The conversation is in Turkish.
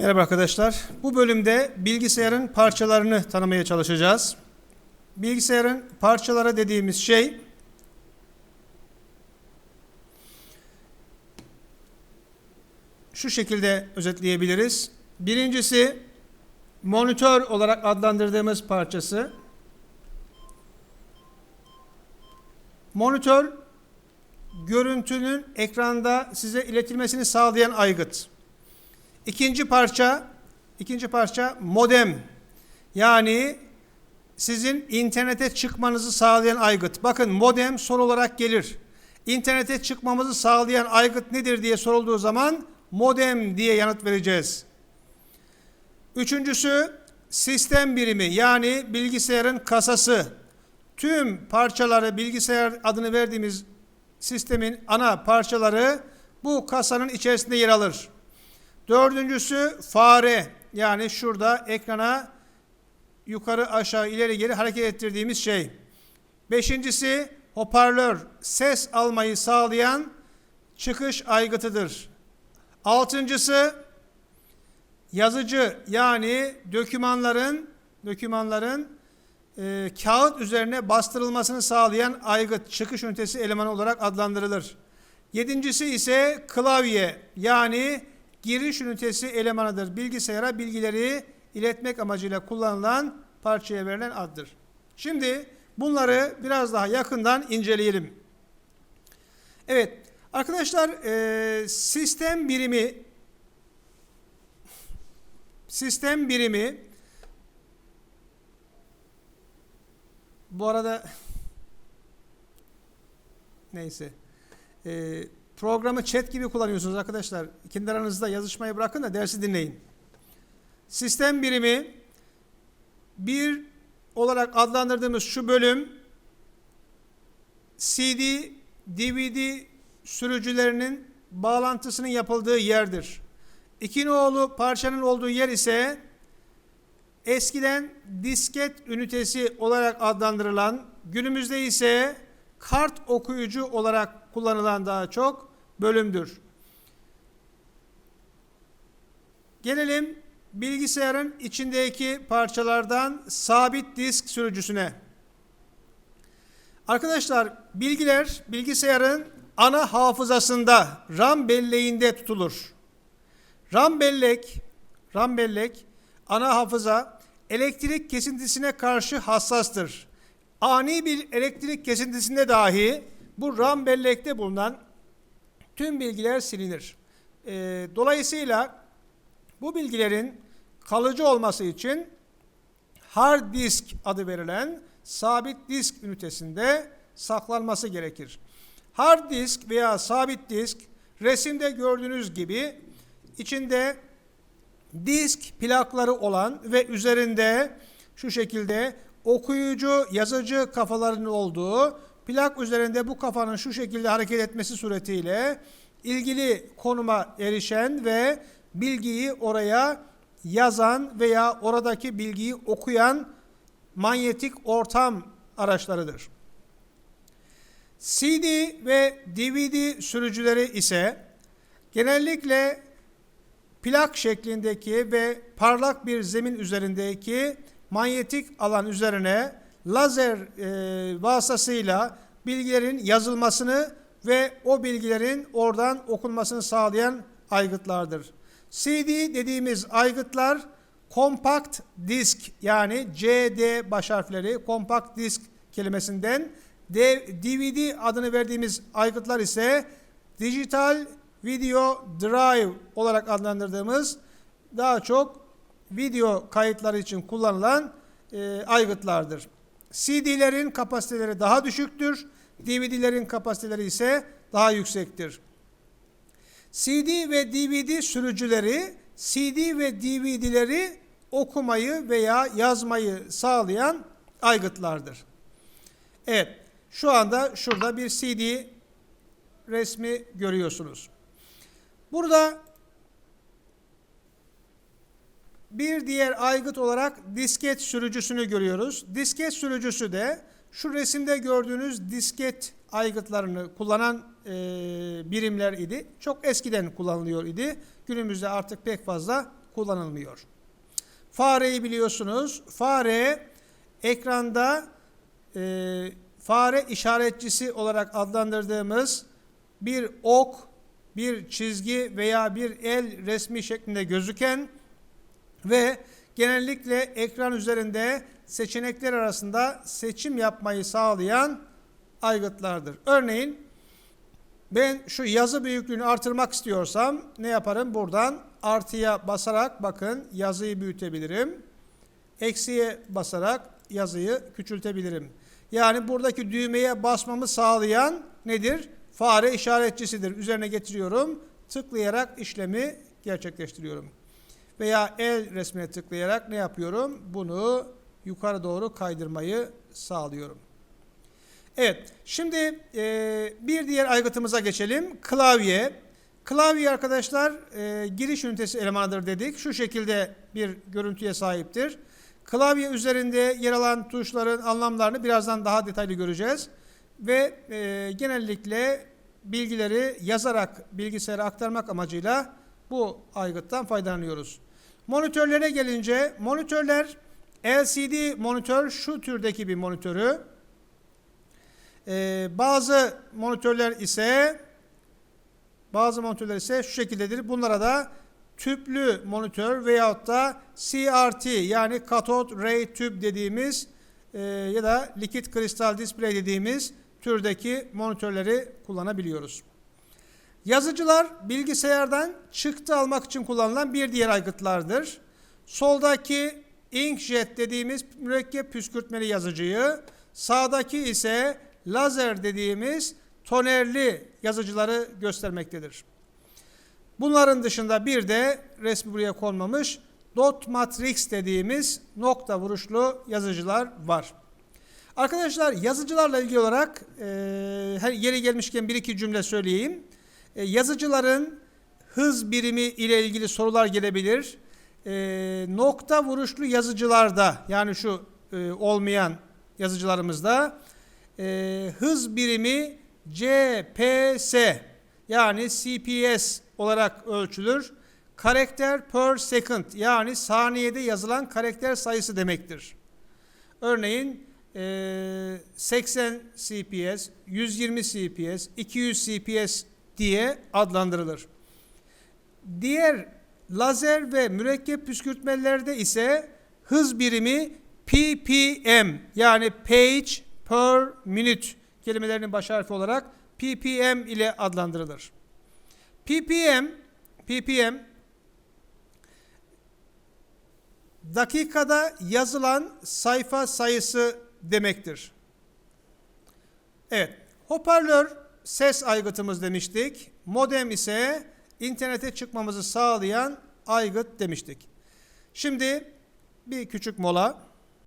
Merhaba arkadaşlar. Bu bölümde bilgisayarın parçalarını tanımaya çalışacağız. Bilgisayarın parçaları dediğimiz şey şu şekilde özetleyebiliriz. Birincisi monitör olarak adlandırdığımız parçası. Monitör görüntünün ekranda size iletilmesini sağlayan aygıt. İkinci parça, ikinci parça modem. Yani sizin internete çıkmanızı sağlayan aygıt. Bakın modem soru olarak gelir. İnternete çıkmamızı sağlayan aygıt nedir diye sorulduğu zaman modem diye yanıt vereceğiz. Üçüncüsü sistem birimi yani bilgisayarın kasası. Tüm parçaları bilgisayar adını verdiğimiz sistemin ana parçaları bu kasanın içerisinde yer alır. Dördüncüsü fare. Yani şurada ekrana yukarı aşağı ileri geri hareket ettirdiğimiz şey. Beşincisi hoparlör. Ses almayı sağlayan çıkış aygıtıdır. Altıncısı yazıcı yani dokümanların dokümanların e, kağıt üzerine bastırılmasını sağlayan aygıt çıkış ünitesi elemanı olarak adlandırılır. Yedincisi ise klavye yani giriş ünitesi elemanıdır. Bilgisayara bilgileri iletmek amacıyla kullanılan parçaya verilen addır. Şimdi bunları biraz daha yakından inceleyelim. Evet arkadaşlar e, sistem birimi sistem birimi bu arada neyse e, programı chat gibi kullanıyorsunuz arkadaşlar. Kendi aranızda yazışmayı bırakın da dersi dinleyin. Sistem birimi bir olarak adlandırdığımız şu bölüm CD, DVD sürücülerinin bağlantısının yapıldığı yerdir. İki nolu parçanın olduğu yer ise eskiden disket ünitesi olarak adlandırılan, günümüzde ise kart okuyucu olarak kullanılan daha çok bölümdür. Gelelim bilgisayarın içindeki parçalardan sabit disk sürücüsüne. Arkadaşlar bilgiler bilgisayarın ana hafızasında RAM belleğinde tutulur. RAM bellek, RAM bellek ana hafıza elektrik kesintisine karşı hassastır. Ani bir elektrik kesintisinde dahi bu RAM bellekte bulunan tüm bilgiler silinir. E, dolayısıyla bu bilgilerin kalıcı olması için hard disk adı verilen sabit disk ünitesinde saklanması gerekir. Hard disk veya sabit disk resimde gördüğünüz gibi içinde disk plakları olan ve üzerinde şu şekilde okuyucu, yazıcı kafalarının olduğu plak üzerinde bu kafanın şu şekilde hareket etmesi suretiyle ilgili konuma erişen ve bilgiyi oraya yazan veya oradaki bilgiyi okuyan manyetik ortam araçlarıdır. CD ve DVD sürücüleri ise genellikle plak şeklindeki ve parlak bir zemin üzerindeki manyetik alan üzerine lazer e, vasıtasıyla bilgilerin yazılmasını ve o bilgilerin oradan okunmasını sağlayan aygıtlardır. CD dediğimiz aygıtlar kompakt disk yani CD baş harfleri kompakt disk kelimesinden DVD adını verdiğimiz aygıtlar ise dijital video drive olarak adlandırdığımız daha çok video kayıtları için kullanılan e, aygıtlardır. CD'lerin kapasiteleri daha düşüktür. DVD'lerin kapasiteleri ise daha yüksektir. CD ve DVD sürücüleri CD ve DVD'leri okumayı veya yazmayı sağlayan aygıtlardır. Evet, şu anda şurada bir CD resmi görüyorsunuz. Burada bir diğer aygıt olarak disket sürücüsünü görüyoruz. Disket sürücüsü de şu resimde gördüğünüz disket aygıtlarını kullanan e, birimler idi. Çok eskiden kullanılıyor idi. Günümüzde artık pek fazla kullanılmıyor. Fareyi biliyorsunuz. Fare ekranda e, fare işaretçisi olarak adlandırdığımız bir ok, bir çizgi veya bir el resmi şeklinde gözüken ve genellikle ekran üzerinde seçenekler arasında seçim yapmayı sağlayan aygıtlardır. Örneğin ben şu yazı büyüklüğünü artırmak istiyorsam ne yaparım? Buradan artıya basarak bakın yazıyı büyütebilirim. Eksiye basarak yazıyı küçültebilirim. Yani buradaki düğmeye basmamı sağlayan nedir? Fare işaretçisidir. Üzerine getiriyorum. Tıklayarak işlemi gerçekleştiriyorum. Veya el resmine tıklayarak ne yapıyorum? Bunu yukarı doğru kaydırmayı sağlıyorum. Evet, şimdi e, bir diğer aygıtımıza geçelim. Klavye. Klavye arkadaşlar e, giriş ünitesi elemanıdır dedik. Şu şekilde bir görüntüye sahiptir. Klavye üzerinde yer alan tuşların anlamlarını birazdan daha detaylı göreceğiz. Ve e, genellikle bilgileri yazarak bilgisayara aktarmak amacıyla bu aygıttan faydalanıyoruz. Monitörlere gelince monitörler LCD monitör şu türdeki bir monitörü. Ee, bazı monitörler ise bazı monitörler ise şu şekildedir. Bunlara da tüplü monitör veyahut da CRT yani kathode ray tüp dediğimiz e, ya da likit kristal display dediğimiz türdeki monitörleri kullanabiliyoruz. Yazıcılar bilgisayardan çıktı almak için kullanılan bir diğer aygıtlardır. Soldaki inkjet dediğimiz mürekkep püskürtmeli yazıcıyı, sağdaki ise lazer dediğimiz tonerli yazıcıları göstermektedir. Bunların dışında bir de resmi buraya konmamış dot matrix dediğimiz nokta vuruşlu yazıcılar var. Arkadaşlar yazıcılarla ilgili olarak e, yeri gelmişken bir iki cümle söyleyeyim. E, yazıcıların hız birimi ile ilgili sorular gelebilir. E, nokta vuruşlu yazıcılarda yani şu e, olmayan yazıcılarımızda hız birimi CPS yani CPS olarak ölçülür. Karakter per second yani saniyede yazılan karakter sayısı demektir. Örneğin e, 80 CPS, 120 CPS, 200 CPS diye adlandırılır. Diğer lazer ve mürekkep püskürtmelerde ise hız birimi ppm yani page per minute kelimelerinin baş harfi olarak ppm ile adlandırılır. ppm ppm dakikada yazılan sayfa sayısı demektir. Evet, hoparlör ses aygıtımız demiştik. Modem ise internete çıkmamızı sağlayan aygıt demiştik. Şimdi bir küçük mola.